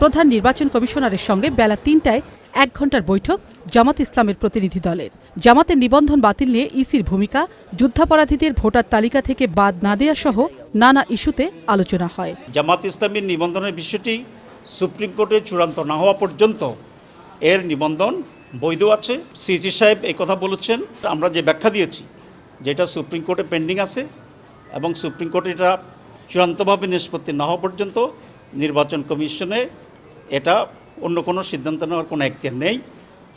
প্রধান নির্বাচন কমিশনারের সঙ্গে বেলা তিনটায় এক ঘণ্টার বৈঠক জামাত ইসলামের প্রতিনিধি দলের। জামাতের নিবন্ধন বাতিল নিয়ে ইসির ভূমিকা, যুদ্ধাপরাধীদের ভোটার তালিকা থেকে বাদ না দেওয়া সহ নানা ইস্যুতে আলোচনা হয়। জামাত ইসলামের নিবন্ধনের বিষয়টি সুপ্রিম কোর্টে চূড়ান্ত না হওয়া পর্যন্ত এর নিবন্ধন বৈধ আছে। সিজি সাহেব এই কথা বলেছেন। আমরা যে ব্যাখ্যা দিয়েছি, যেটা সুপ্রিম কোর্টে পেন্ডিং আছে এবং সুপ্রিম কোর্ট এটা চূড়ান্তভাবে নিষ্পত্তি না হওয়া পর্যন্ত নির্বাচন কমিশনে এটা অন্য কোনো সিদ্ধান্ত নেওয়ার কোনো এখতিয়ার নেই।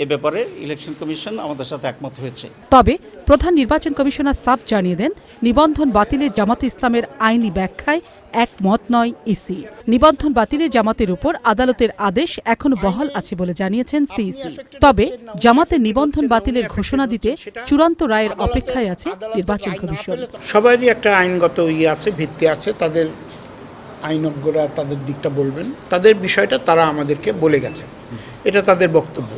এ ব্যাপারে ইলেকশন কমিশন আমাদের সাথে একমত হয়েছে। তবে প্রধান নির্বাচন কমিশনার সাফ জানিয়ে দেন নিবন্ধন বাতিলে জামাত ইসলামের আইনি ব্যাখ্যায় একমত নয় ইসি। নিবন্ধন বাতিলে জামাতের উপর আদালতের আদেশ এখনও বহাল আছে বলে জানিয়েছেন সিইসি। তবে জামাতের নিবন্ধন বাতিলের ঘোষণা দিতে চূড়ান্ত রায়ের অপেক্ষায় আছে নির্বাচন কমিশন। সবারই একটা আইনগত ইয়ে আছে ভিত্তি আছে তাদের আইনজ্ঞরা তাদের দিকটা বলবেন। তাদের বিষয়টা তারা আমাদেরকে বলে গেছে। এটা তাদের বক্তব্য।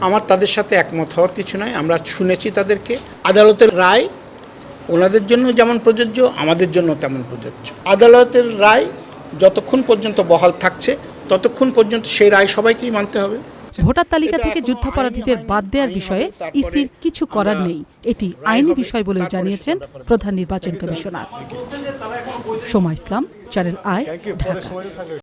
আমার তাদের সাথে একমত হওয়ার কিছু নয় আমরা শুনেছি তাদেরকে। আদালতের রায় ওনাদের জন্য যেমন প্রযোজ্য, আমাদের জন্য তেমন প্রযোজ্য। আদালতের রায় যতক্ষণ পর্যন্ত বহাল থাকছে, ততক্ষণ পর্যন্ত সেই রায় সবাইকেই মানতে হবে। ভোটার তালিকা থেকে যুদ্ধাপরাধীদের বাদ দেওয়ার বিষয়ে ইসির কিছু করার নেই। এটি আইনি বিষয় বলে জানিয়েছেন প্রধান নির্বাচন commissioner. Soma Islam channel I Dhaka.